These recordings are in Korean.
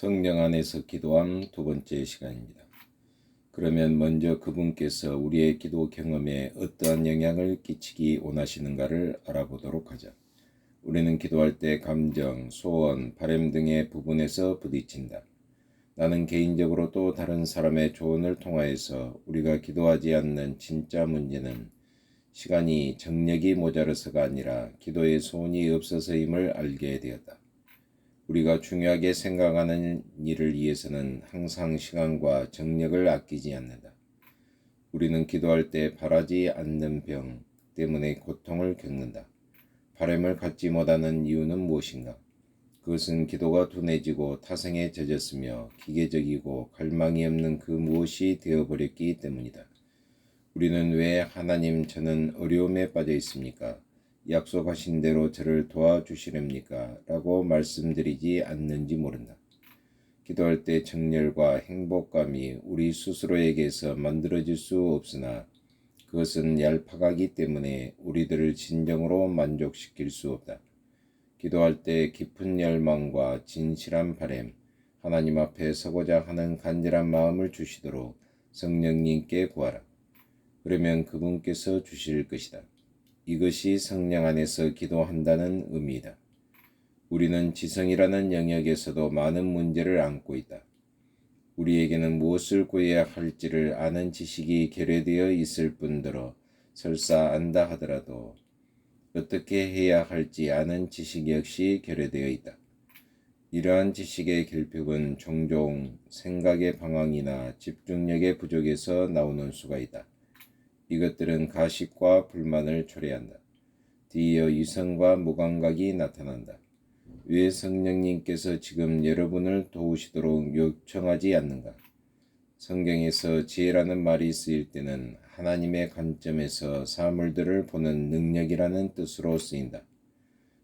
성령 안에서 기도함 두 번째 시간입니다. 그러면 먼저 그분께서 우리의 기도 경험에 어떠한 영향을 끼치기 원하시는가를 알아보도록 하자. 우리는 기도할 때 감정, 소원, 바램 등의 부분에서 부딪힌다. 나는 개인적으로 또 다른 사람의 조언을 통하여서 우리가 기도하지 않는 진짜 문제는 시간이 정력이 모자라서가 아니라 기도의 소원이 없어서임을 알게 되었다. 우리가 중요하게 생각하는 일을 위해서는 항상 시간과 정력을 아끼지 않는다. 우리는 기도할 때 바라지 않는 병 때문에 고통을 겪는다. 바람을 갖지 못하는 이유는 무엇인가? 그것은 기도가 둔해지고 타성에 젖었으며 기계적이고 갈망이 없는 그 무엇이 되어버렸기 때문이다. 우리는 왜 하나님 저는 어려움에 빠져 있습니까? 약속하신 대로 저를 도와주시렵니까? 라고 말씀드리지 않는지 모른다. 기도할 때 정열과 행복감이 우리 스스로에게서 만들어질 수 없으나 그것은 얄팍하기 때문에 우리들을 진정으로 만족시킬 수 없다. 기도할 때 깊은 열망과 진실한 바램, 하나님 앞에 서고자 하는 간절한 마음을 주시도록 성령님께 구하라. 그러면 그분께서 주실 것이다. 이것이 성령 안에서 기도한다는 의미이다. 우리는 지성이라는 영역에서도 많은 문제를 안고 있다. 우리에게는 무엇을 구해야 할지를 아는 지식이 결여되어 있을 뿐더러 설사 안다 하더라도 어떻게 해야 할지 아는 지식 역시 결여되어 있다. 이러한 지식의 결핍은 종종 생각의 방황이나 집중력의 부족에서 나오는 수가 있다. 이것들은 가식과 불만을 초래한다. 뒤이어 이성과 무감각이 나타난다. 왜 성령님께서 지금 여러분을 도우시도록 요청하지 않는가? 성경에서 지혜라는 말이 쓰일 때는 하나님의 관점에서 사물들을 보는 능력이라는 뜻으로 쓰인다.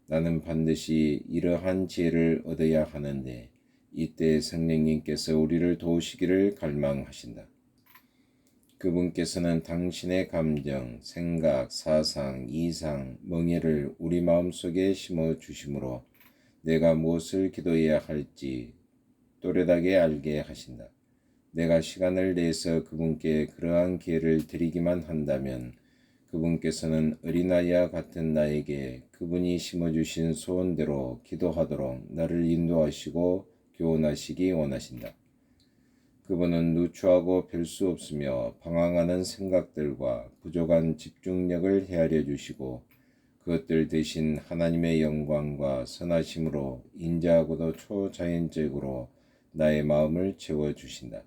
나는 반드시 이러한 지혜를 얻어야 하는데 이때 성령님께서 우리를 도우시기를 갈망하신다. 그분께서는 당신의 감정, 생각, 사상, 이상, 멍에를 우리 마음속에 심어 주심으로 내가 무엇을 기도해야 할지 또렷하게 알게 하신다. 내가 시간을 내서 그분께 그러한 기회를 드리기만 한다면 그분께서는 어린아이와 같은 나에게 그분이 심어주신 소원대로 기도하도록 나를 인도하시고 교훈하시기 원하신다. 그분은 누추하고 별 수 없으며 방황하는 생각들과 부족한 집중력을 헤아려 주시고 그것들 대신 하나님의 영광과 선하심으로 인자하고도 초자연적으로 나의 마음을 채워 주신다.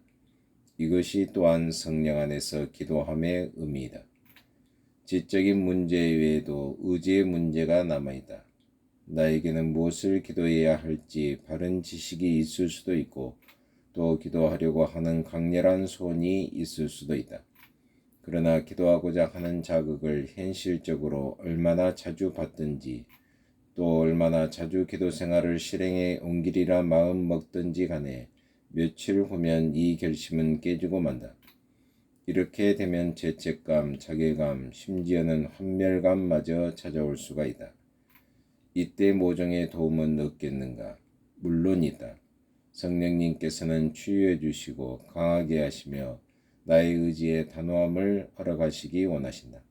이것이 또한 성령 안에서 기도함의 의미이다. 지적인 문제 외에도 의지의 문제가 남아있다. 나에게는 무엇을 기도해야 할지 바른 지식이 있을 수도 있고 또 기도하려고 하는 강렬한 소원이 있을 수도 있다. 그러나 기도하고자 하는 자극을 현실적으로 얼마나 자주 받든지 또 얼마나 자주 기도 생활을 실행에 옮기리라 마음 먹든지 간에 며칠 후면 이 결심은 깨지고 만다. 이렇게 되면 죄책감, 자괴감, 심지어는 환멸감마저 찾아올 수가 있다. 이때 모종의 도움은 얻겠는가? 물론 있다. 성령님께서는 치유해 주시고 강하게 하시며 나의 의지에 단호함을 허락하시기 원하신다.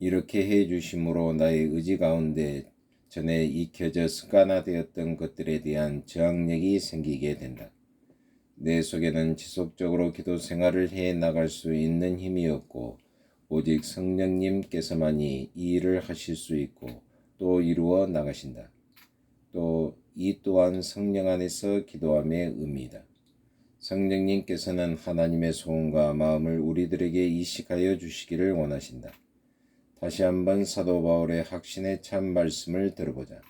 이렇게 해 주심으로 나의 의지 가운데 전에 익혀져 습관화되었던 것들에 대한 저항력이 생기게 된다. 내 속에는 지속적으로 기도 생활을 해 나갈 수 있는 힘이 없고 오직 성령님께서만이 이 일을 하실 수 있고 또 이루어 나가신다. 또 이 또한 성령 안에서 기도함의 의미이다. 성령님께서는 하나님의 소원과 마음을 우리들에게 이식하여 주시기를 원하신다. 다시 한번 사도 바울의 확신의 참 말씀을 들어보자.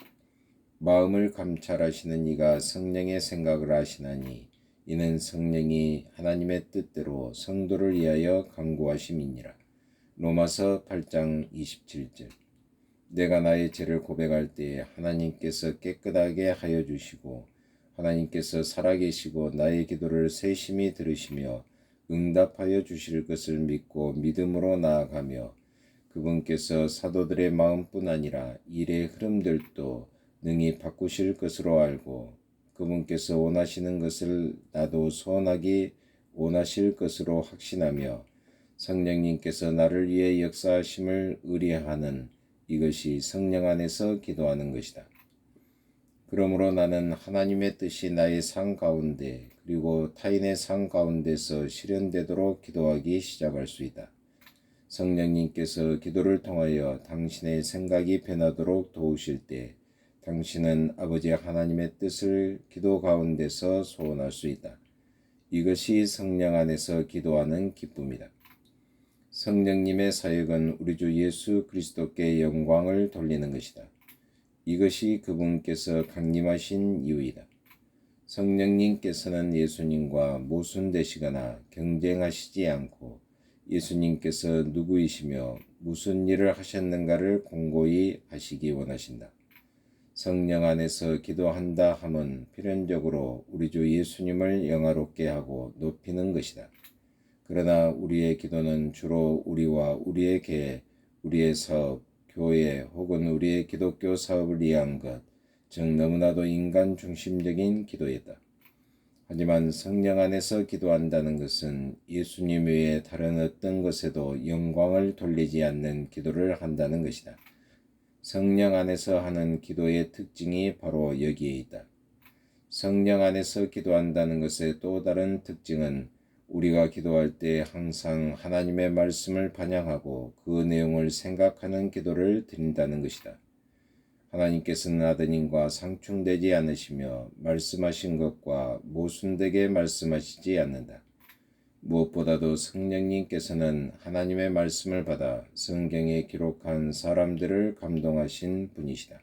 마음을 감찰하시는 이가 성령의 생각을 하시나니 이는 성령이 하나님의 뜻대로 성도를 위하여 강구하심이니라. 로마서 8장 27절 내가 나의 죄를 고백할 때에 하나님께서 깨끗하게 하여 주시고 하나님께서 살아계시고 나의 기도를 세심히 들으시며 응답하여 주실 것을 믿고 믿음으로 나아가며 그분께서 사도들의 마음뿐 아니라 일의 흐름들도 능히 바꾸실 것으로 알고 그분께서 원하시는 것을 나도 소원하기 원하실 것으로 확신하며 성령님께서 나를 위해 역사하심을 의뢰하는 이것이 성령 안에서 기도하는 것이다. 그러므로 나는 하나님의 뜻이 나의 삶 가운데 그리고 타인의 삶 가운데서 실현되도록 기도하기 시작할 수 있다. 성령님께서 기도를 통하여 당신의 생각이 변하도록 도우실 때 당신은 아버지 하나님의 뜻을 기도 가운데서 소원할 수 있다. 이것이 성령 안에서 기도하는 기쁨이다. 성령님의 사역은 우리 주 예수 그리스도께 영광을 돌리는 것이다. 이것이 그분께서 강림하신 이유이다. 성령님께서는 예수님과 모순되시거나 경쟁하시지 않고 예수님께서 누구이시며 무슨 일을 하셨는가를 공고히 하시기 원하신다. 성령 안에서 기도한다 함은 필연적으로 우리 주 예수님을 영화롭게 하고 높이는 것이다. 그러나 우리의 기도는 주로 우리와 우리의 계, 우리의 사업, 교회 혹은 우리의 기독교 사업을 위한 것, 즉 너무나도 인간 중심적인 기도이다. 하지만 성령 안에서 기도한다는 것은 예수님 외에 다른 어떤 것에도 영광을 돌리지 않는 기도를 한다는 것이다. 성령 안에서 하는 기도의 특징이 바로 여기에 있다. 성령 안에서 기도한다는 것의 또 다른 특징은 우리가 기도할 때 항상 하나님의 말씀을 반영하고 그 내용을 생각하는 기도를 드린다는 것이다. 하나님께서는 아드님과 상충되지 않으시며 말씀하신 것과 모순되게 말씀하시지 않는다. 무엇보다도 성령님께서는 하나님의 말씀을 받아 성경에 기록한 사람들을 감동하신 분이시다.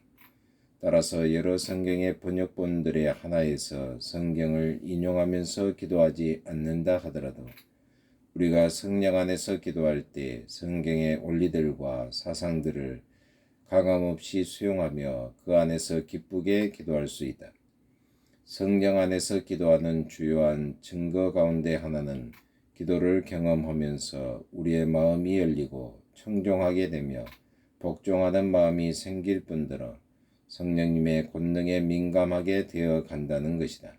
따라서 여러 성경의 번역본들의 하나에서 성경을 인용하면서 기도하지 않는다 하더라도 우리가 성령 안에서 기도할 때 성경의 원리들과 사상들을 가감 없이 수용하며 그 안에서 기쁘게 기도할 수 있다. 성령 안에서 기도하는 주요한 증거 가운데 하나는 기도를 경험하면서 우리의 마음이 열리고 청종하게 되며 복종하는 마음이 생길 뿐더러 성령님의 권능에 민감하게 되어 간다는 것이다.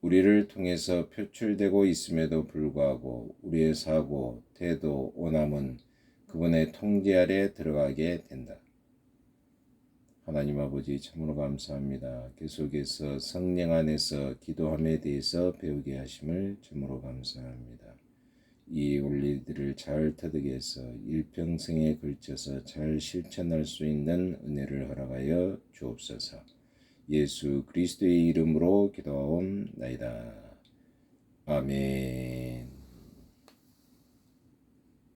우리를 통해서 표출되고 있음에도 불구하고 우리의 사고, 태도, 오남은 그분의 통제 아래 들어가게 된다. 하나님 아버지 참으로 감사합니다. 계속해서 성령 안에서 기도함에 대해서 배우게 하심을 참으로 감사합니다. 이 원리들을 잘 터득해서 일평생에 걸쳐서 잘 실천할 수 있는 은혜를 허락하여 주옵소서. 예수 그리스도의 이름으로 기도하옵나이다. 아멘.